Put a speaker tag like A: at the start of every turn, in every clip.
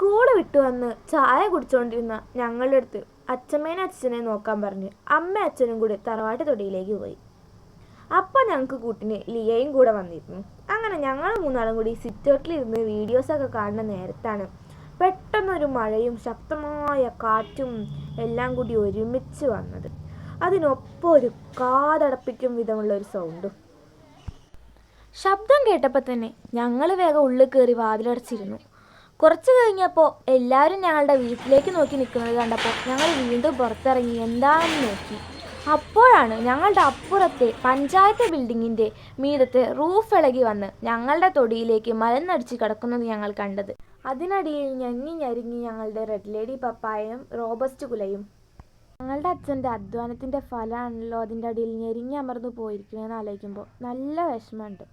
A: School വിട്ടു വന്ന് ചായ കുടിച്ചുകൊണ്ടിരുന്ന ഞങ്ങളുടെ അടുത്ത് അച്ഛമ്മേനെ അച്ഛനെ നോക്കാൻ പറഞ്ഞ് അമ്മ അച്ഛനും കൂടി തറവാട്ട് തൊടിയിലേക്ക് പോയി. അപ്പോൾ ഞങ്ങൾക്ക് കൂട്ടിന് ലിയയും കൂടെ വന്നിരുന്നു. അങ്ങനെ ഞങ്ങൾ മൂന്നാളും കൂടി സിറ്റൗട്ടിലിരുന്ന് വീഡിയോസൊക്കെ കാണുന്ന നേരത്താണ് പെട്ടെന്നൊരു മഴയും ശക്തമായ കാറ്റും എല്ലാം കൂടി ഒരുമിച്ച് വന്നത്. അതിനൊപ്പം ഒരു കാതടപ്പിക്കും വിധമുള്ള ഒരു സൗണ്ടും ശബ്ദം കേട്ടപ്പോൾ തന്നെ ഞങ്ങൾ വേഗം ഉള്ളിൽ കയറി വാതിലടച്ചിരുന്നു. കുറച്ച് കഴിഞ്ഞപ്പോൾ എല്ലാവരും ഞങ്ങളുടെ വീട്ടിലേക്ക് നോക്കി നിൽക്കുന്നത് കണ്ടപ്പോൾ ഞങ്ങൾ വീണ്ടും പുറത്തിറങ്ങി. എന്താണെന്ന് നോക്കി. അപ്പോഴാണ് ഞങ്ങളുടെ അപ്പുറത്തെ പഞ്ചായത്ത് ബിൽഡിങ്ങിന്റെ മീതത്തെ റൂഫ് ഇളകി വന്ന് ഞങ്ങളുടെ തൊടിയിലേക്ക് മരുന്നടിച്ച് കിടക്കുന്നത് ഞങ്ങൾ കണ്ടത്. അതിനടിയിൽ ഞങ്ങി ഞരുങ്ങി ഞങ്ങളുടെ റെഡ് ലേഡി പപ്പായയും റോബസ്റ്റ് കുലയും. ഞങ്ങളുടെ അച്ഛന്റെ അധ്വാനത്തിന്റെ ഫലമാണല്ലോ അതിന്റെ അടിയിൽ ഞെരിഞ്ഞ് അമർന്നു പോയിരിക്കണമെന്ന് ആലോചിക്കുമ്പോൾ നല്ല വിഷമമുണ്ട്.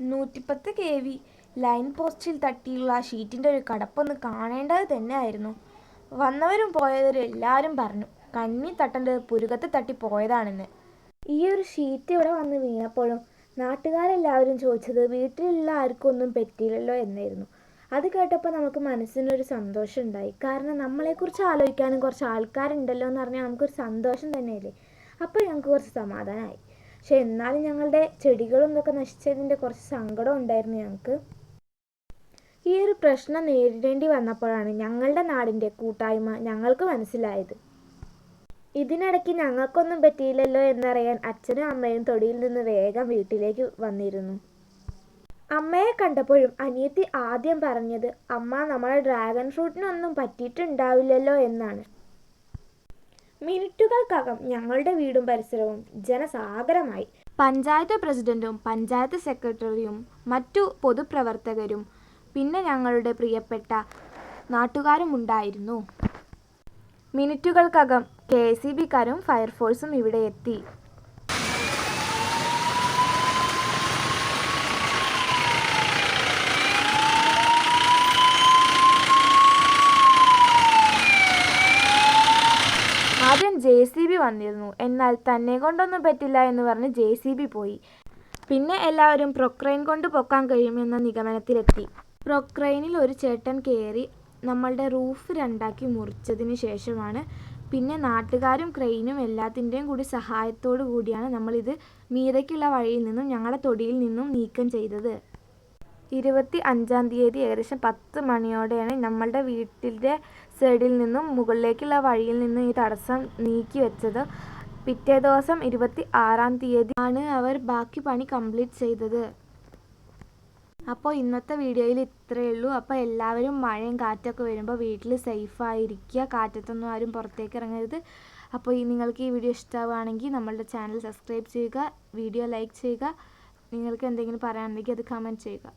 A: നൂറ്റിപ്പത്ത് കെ വി ലൈൻ പോസ്റ്റിൽ തട്ടിയുള്ള ആ ഷീറ്റിന്റെ ഒരു കടപ്പൊന്ന് കാണേണ്ടത് തന്നെയായിരുന്നു. വന്നവരും പോയവരും എല്ലാവരും പറഞ്ഞു കണ്ണി തട്ടേണ്ടത് പുരുകത്ത് തട്ടി പോയതാണെന്ന്. ഈ ഒരു ഷീറ്റ് ഇവിടെ വന്ന് വീണപ്പോഴും നാട്ടുകാരെല്ലാവരും ചോദിച്ചത് വീട്ടിലുള്ള ആർക്കും ഒന്നും പറ്റിയില്ലല്ലോ എന്നായിരുന്നു. അത് കേട്ടപ്പോൾ നമുക്ക് മനസ്സിനൊരു സന്തോഷം ഉണ്ടായി. കാരണം നമ്മളെക്കുറിച്ച് ആലോചിക്കാനും കുറച്ച് ആൾക്കാരുണ്ടല്ലോ എന്ന് പറഞ്ഞാൽ നമുക്കൊരു സന്തോഷം തന്നെയല്ലേ? അപ്പോൾ ഞങ്ങൾക്ക് കുറച്ച് സമാധാനമായി. പക്ഷെ എന്നാലും ഞങ്ങളുടെ ചെടികളും ഇതൊക്കെ നശിച്ചതിന്റെ കുറച്ച് സങ്കടം ഉണ്ടായിരുന്നു ഞങ്ങൾക്ക്. ഈ ഒരു പ്രശ്നം നേരിടേണ്ടി വന്നപ്പോഴാണ് ഞങ്ങളുടെ നാടിന്റെ കൂട്ടായ്മ ഞങ്ങൾക്ക് മനസ്സിലായത്. ഇതിനിടയ്ക്ക് ഞങ്ങൾക്കൊന്നും പറ്റിയില്ലല്ലോ എന്നറിയാൻ അച്ഛനും അമ്മയും തൊടിയിൽ നിന്ന് വേഗം വീട്ടിലേക്ക് വന്നിരുന്നു. അമ്മയെ കണ്ടപ്പോഴും അനിയത്തി ആദ്യം പറഞ്ഞത് അമ്മ നമ്മളെ ഡ്രാഗൺ ഫ്രൂട്ടിനൊന്നും പറ്റിയിട്ടുണ്ടാവില്ലല്ലോ എന്നാണ്. മിനിറ്റുകൾക്കകം ഞങ്ങളുടെ വീടും പരിസരവും ജനസാഗരമായി. പഞ്ചായത്ത് പ്രസിഡന്റും പഞ്ചായത്ത് സെക്രട്ടറിയും മറ്റു പൊതുപ്രവർത്തകരും പിന്നെ ഞങ്ങളുടെ പ്രിയപ്പെട്ട നാട്ടുകാരുമുണ്ടായിരുന്നു. മിനിറ്റുകൾക്കകം കെ എസ് ഇ ബിക്കാരും ഫയർഫോഴ്സും ഇവിടെ എത്തി. ആദ്യം ജെ സി ബി വന്നിരുന്നു. എന്നാൽ തന്നെ കൊണ്ടൊന്നും പറ്റില്ല എന്ന് പറഞ്ഞ് ജെ സി ബി പോയി. പിന്നെ എല്ലാവരും പ്രൊക്രൈൻ കൊണ്ട് പൊക്കാൻ കഴിയുമെന്ന നിഗമനത്തിലെത്തി. പ്രൊക്രൈനിൽ ഒരു ചേട്ടൻ കയറി നമ്മളുടെ റൂഫ് രണ്ടാക്കി മുറിച്ചതിന് ശേഷമാണ്. പിന്നെ നാട്ടുകാരും ക്രെയിനും എല്ലാത്തിന്റെയും കൂടി സഹായത്തോടു കൂടിയാണ് നമ്മളിത് മീതയ്ക്കുള്ള വഴിയിൽ നിന്നും ഞങ്ങളുടെ തൊടിയിൽ നിന്നും നീക്കം ചെയ്തത്. ഇരുപത്തി അഞ്ചാം തീയതി ഏകദേശം പത്ത് മണിയോടെയാണ് നമ്മളുടെ വീട്ടിന്റെ സൈഡിൽ നിന്നും മുകളിലേക്കുള്ള വഴിയിൽ നിന്നും ഈ തടസ്സം നീക്കി വെച്ചത്. പിറ്റേ ദിവസം ഇരുപത്തി ആറാം തീയതി ആണ് അവർ ബാക്കി പണി കംപ്ലീറ്റ് ചെയ്തത്. അപ്പോൾ ഇന്നത്തെ വീഡിയോയിൽ ഇത്രയേ ഉള്ളൂ. അപ്പോൾ എല്ലാവരും മഴയും കാറ്റൊക്കെ വരുമ്പോൾ വീട്ടിൽ സേഫായിരിക്കുക കാറ്റത്തൊന്നും ആരും പുറത്തേക്ക് ഇറങ്ങരുത്. അപ്പോൾ ഈ നിങ്ങൾക്ക് ഈ വീഡിയോ ഇഷ്ടമാവുകയാണെങ്കിൽ നമ്മളുടെ ചാനൽ സബ്സ്ക്രൈബ് ചെയ്യുക വീഡിയോ ലൈക്ക് ചെയ്യുക. നിങ്ങൾക്ക് എന്തെങ്കിലും പറയാനുണ്ടെങ്കിൽ അത് കമന്റ് ചെയ്യുക.